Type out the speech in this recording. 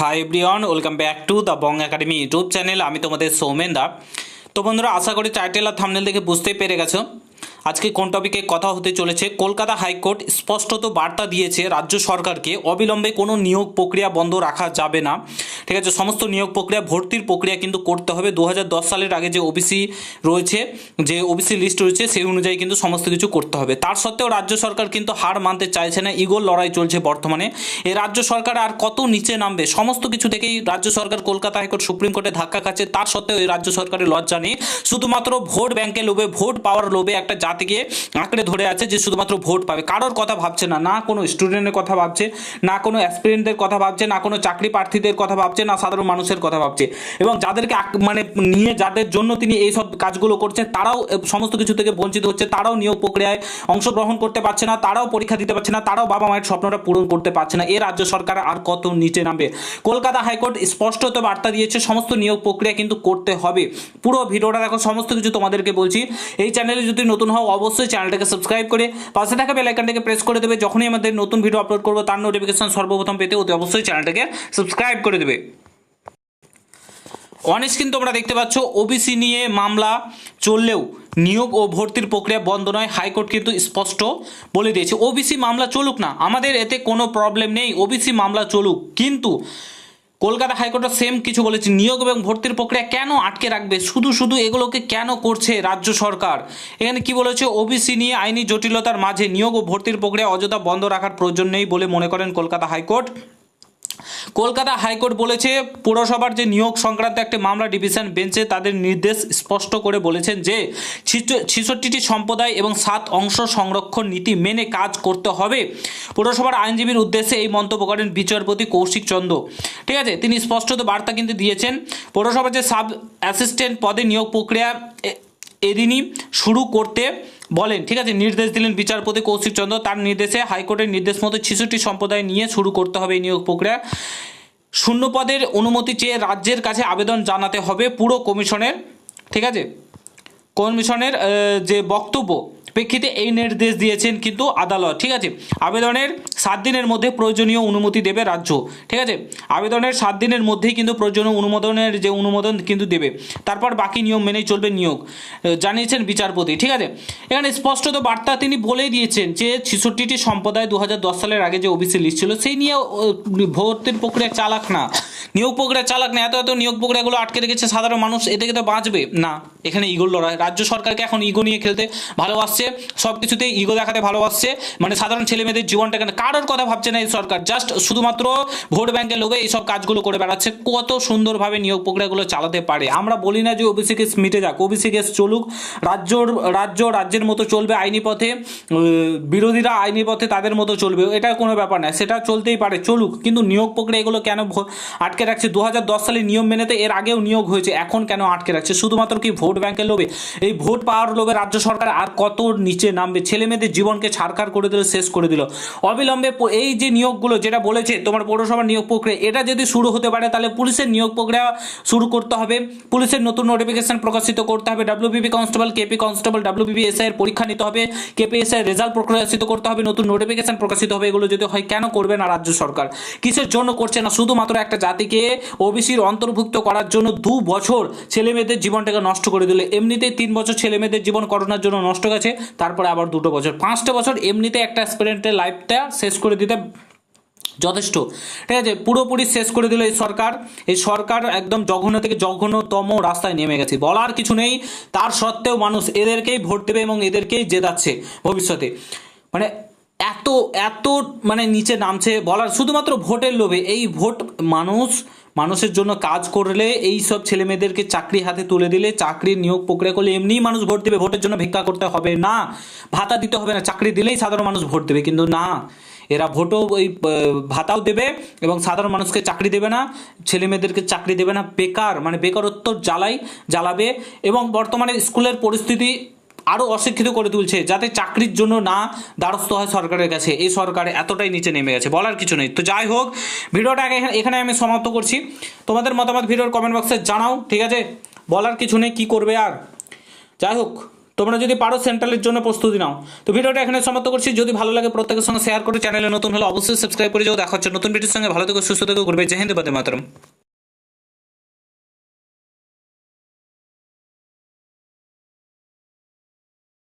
Hi everyone welcome back to the Bong academy YouTube channel আমি তোমাদের সৌমেন দা। তো বন্ধুরা, আশা করি টাইটেল আর থামনেল দেখে বুঝতেই পেরে গেছো। আজকে কোন টপিকে কথা হতে চলেছে? কলকাতা হাইকোর্ট স্পষ্টত বার্তা দিয়েছে রাজ্য সরকারকে, অবিলম্বে কোনো নিয়োগ প্রক্রিয়া বন্ধ রাখা যাবে না। ঠিক আছে, সমস্ত নিয়োগ প্রক্রিয়া, ভর্তির প্রক্রিয়া কিন্তু করতে হবে। দু হাজার দশ সালের আগে যে ওবিসি রয়েছে, যে ওবিসি লিস্ট রয়েছে, সেই অনুযায়ী কিন্তু সমস্ত কিছু করতে হবে। তার সত্ত্বেও রাজ্য সরকার কিন্তু হার মানতে চাইছে না। ইগোর লড়াই চলছে বর্তমানে। এই রাজ্য সরকার আর কত নিচে নামবে? সমস্ত কিছু থেকেই রাজ্য সরকার কলকাতা হাইকোর্ট সুপ্রিম কোর্টে ধাক্কা খাচ্ছে। তার সত্ত্বেও এই রাজ্য সরকারের লজ্জা নেই। শুধুমাত্র ভোট ব্যাংকে লোভে, ভোট পাওয়ার লোভে একটা জাতিকে আঁকড়ে ধরে আছে যে শুধুমাত্র ভোট পাবে। কারোর কথা ভাবছে না না কোনো স্টুডেন্টের কথা ভাবছে, না কোনো অ্যাসপিরেন্টদের কথা ভাবছে, না কোনো চাকরি প্রার্থীদের কথা ভাবছে, না সাধারণ মানুষের কথা ভাবছে। এবং যাদেরকে মানে নিয়ে যাদের জন্য তিনি এই সব কাজগুলো করছেন, তারাও সমস্ত কিছু থেকে বঞ্চিত হচ্ছে, তারাও নিয়োগ প্রক্রিয়ায় অংশগ্রহণ করতে পারছে না, তারাও পরীক্ষা দিতে পারছে না, তারাও বাবা মায়ের স্বপ্নটা পূরণ করতে পারছে না। এ রাজ্য সরকার আর কত নিচে নামবে? কলকাতা হাইকোর্ট স্পষ্টত বার্তা দিয়েছে, সমস্ত নিয়োগ প্রক্রিয়া কিন্তু করতে হবে। পুরো ভিডিওটা দেখো, সমস্ত কিছু তোমাদেরকে বলছি। এই চ্যানেলে যদি নতুন হও, অবশ্যই চ্যানেলটাকে সাবস্ক্রাইব করে পাশে থাকা বেল আইকনটাকে প্রেস করে দেবে। যখনই আমাদের নতুন ভিডিও আপলোড করব, তার নোটিফিকেশন সর্বপ্রথম পেতে অতি অবশ্যই চ্যানেলটাকে সাবস্ক্রাইব করে দেবে। অনেক কিন্তু তোমরা দেখতে পাচ্ছ ওবিসি নিয়ে মামলা চললেও নিয়োগ ও ভর্তির প্রক্রিয়া বন্ধ নয়, হাইকোর্ট কিন্তু স্পষ্ট বলে দিয়েছে। ওবিসি মামলা চলুক না, আমাদের এতে কোনো প্রবলেম নেই ওবিসি মামলা চলুক। কিন্তু কলকাতা হাইকোর্টও সেম কিছু বলেছে। নিয়োগ এবং ভর্তির প্রক্রিয়া কেন আটকে রাখবে? শুধু শুধু এগুলোকে কেন করছে রাজ্য সরকার? এখানে কি বলেছে? ওবিসি নিয়ে আইনি জটিলতার মাঝে নিয়োগ ও ভর্তির প্রক্রিয়া অযথা বন্ধ রাখার প্রয়োজন নেই বলে মনে করেন কলকাতা হাইকোর্ট। কলকাতা হাইকোর্ট বলেছে, পুরসভার যে নিয়োগ সংক্রান্ত একটা মামলা ডিভিশন বেঞ্চে তাদের নির্দেশ স্পষ্ট করে বলেছেন যে ছিষট্টিটি সম্প্রদায় এবং সাত অংশ সংরক্ষণ নীতি মেনে কাজ করতে হবে। পুরসভার আইনজীবীর উদ্দেশ্যে এই মন্তব্য করেন বিচারপতি কৌশিক চন্দ্র। ঠিক আছে, তিনি স্পষ্টত বার্তা কিন্তু দিয়েছেন, পৌরসভার যে সাব অ্যাসিস্ট্যান্ট পদে নিয়োগ প্রক্রিয়া এদিনই শুরু করতে বলেন। ঠিক আছে, নির্দেশ দিলেন বিচারপতি কৌশিক চন্দ্র, তার নির্দেশে হাইকোর্টের নির্দেশ মতো ছেষট্টি সম্প্রদায় নিয়ে শুরু করতে হবে এই নিয়োগ প্রক্রিয়া। শূন্য পদের অনুমতি চেয়ে রাজ্যের কাছে আবেদন জানাতে হবে পুরো কমিশনের, ঠিক আছে? কমিশনের যে বক্তব্য প্রেক্ষিতে এই নির্দেশ দিয়েছেন কিন্তু আদালত, ঠিক আছে? আবেদনের সাত দিনের মধ্যে প্রয়োজনীয় অনুমতি দেবে রাজ্য, ঠিক আছে? আবেদনের সাত দিনের মধ্যেই কিন্তু প্রয়োজনীয় অনুমোদনের যে অনুমোদন কিন্তু দেবে। তারপর বাকি নিয়ম মেনেই চলবে নিয়োগ জানিয়েছেন বিচারপতি, ঠিক আছে? এখানে স্পষ্টত বার্তা তিনি বলেই দিয়েছেন যে ছেষট্টিটি সম্প্রদায় দু হাজার দশ সালের আগে যে ওবিসি লিস্ট ছিল, সেই নিয়ে ভর্তির প্রক্রিয়া চালাক না। নিয়োগ প্রক্রিয়া চালাক না, এত এত নিয়োগ প্রক্রিয়াগুলো আটকে রেখেছে সাধারণ মানুষ, এ থেকে তো বাঁচবে। না, এখানে ইগোর লড়াই। রাজ্য সরকারকে এখন ইগো নিয়ে খেলতে ভালোবাসছে সব কিছুতেই ইগো দেখাতে ভালোবাসছে। মানে সাধারণ ছেলে মেয়েদের জীবনটাকে না- কারোর কথা ভাবছে না এই সরকার। জাস্ট শুধুমাত্র ভোট ব্যাংকের লোকে এইসব কাজগুলো করে বেড়াচ্ছে। কত সুন্দরভাবে নিয়োগ প্রক্রিয়াগুলো চালাতে পারে। আমরা বলি না যে ওবিসি কেস মিটে যাক। ওবিসি কেস চলুক, রাজ্যর, রাজ্য রাজ্যের মতো চলবে আইনি পথে বিরোধীরা আইনি পথে তাদের মতো চলবে। এটা কোনো ব্যাপার না, সেটা চলতেই পারে, চলুক। কিন্তু নিয়োগ প্রক্রিয়া এগুলো কেন ভ- আটকে রাখছে। দু হাজার দশ সালে নিয়ম মেনেতে এর আগেও নিয়োগ হয়েছে। এখন কেন আটকে রাখছে? শুধুমাত্র কি ভোট ব্যাংকের লোভে? এই ভোট পাওয়ার লোভে রাজ্য সরকার আর কত নিচে নামবে? ছেলে মেয়েদের জীবনকে ছাড়খাড় করে দিল, শেষ করে দিল। অবিলম্বে এই যে নিয়োগগুলো যেটা বলেছে তোমার পৌরসভার নিয়োগ প্রক্রিয়া, এটা যদি শুরু হতে পারে, তাহলে পুলিশের নিয়োগ প্রক্রিয়া শুরু করতে হবে। পুলিশের নতুন নোটিফিকেশন প্রকাশিত করতে হবে। WBP constable KP constable WBP SI এর পরীক্ষা নিতে হবে। কেপি এসআই রেজাল্ট প্রকাশিত করতে হবে। নতুন নোটিফিকেশন প্রকাশিত হবে। এগুলো যদি হয়, কেন করবে না রাজ্য সরকার? কিসের জন্য করছে না? শুধুমাত্র একটা জাতিকে ওবিসির অন্তর্ভুক্ত করার জন্য দু বছর ছেলে মেয়েদের জীবনটাকে নষ্ট করে দিলে। এমনিতেই তিন বছর ছেলে মেয়েদের জীবন করোনার জন্য নষ্ট গেছে, তারপরে আবার দুটো বছর। পাঁচটা বছর এমনিতে একটা স্টুডেন্টের লাইফটা শেষ করে দিতে যথেষ্ট। ঠিক আছে, পুরোপুরি শেষ করে দিল এই সরকার। এই সরকার একদম জঘন্য থেকে জঘন্যতম রাস্তায় নেমে গেছে। বলার কিছু নেই, তার সত্ত্বেও মানুষ এদেরকেই ভোট দেবে এবং এদেরকেই জেতাচ্ছে ভবিষ্যতে। মানে এত এত মানে নিচে নামছে বলার শুধুমাত্র ভোটের লোভে। এই ভোট মানুষ, মানুষের জন্য কাজ করলে এই সব ছেলে মেয়েদেরকে চাকরি হাতে তুলে দিলে চাকরির নিয়োগ প্রক্রিয়া করলে এমনিই মানুষ ভোট দেবে, ভোটের জন্য ভিক্ষা করতে হবে। না, ভাতা দিতে হবে না, চাকরি দিলেই সাধারণ মানুষ ভোট দেবে। কিন্তু না, এরা ভোটও ওই ভাতাও দেবে এবং সাধারণ মানুষকে চাকরি দেবে না ছেলে মেয়েদেরকে চাকরি দেবে না। বেকার মানে বেকারত্ব জ্বালাই, জ্বালাবে এবং বর্তমানে স্কুলের পরিস্থিতি আরও অশিক্ষিত করে তুলছে যাতে চাকরির জন্য না দ্বারস্থ হয় সরকারের কাছে। এই সরকার এতটাই নিচে নেমে গেছে, বলার কিছু নেই। তো যাই হোক, ভিডিওটা এখানে- আমি সমাপ্ত করছি। তোমাদের মতামত ভিডিওর কমেন্ট বক্সে জানাও, ঠিক আছে? বলার কিছু নেই, কী করবে আর? যাই হোক, তোমরা যদি পারো সেন্ট্রালের জন্য প্রস্তুতি নাও। তো ভিডিওটা এখানে সমাপ্ত করছি। যদি ভালো লাগে প্রত্যেকের সঙ্গে শেয়ার করে, চ্যানেলে নতুন হলে অবশ্যই সাবস্ক্রাইব করে যাও। দেখা হচ্ছে নতুন ভিডিওর সঙ্গে। ভালো থেকে, সুস্থ থেকো করবে জয় হিন্দ, বন্দে মাতরম।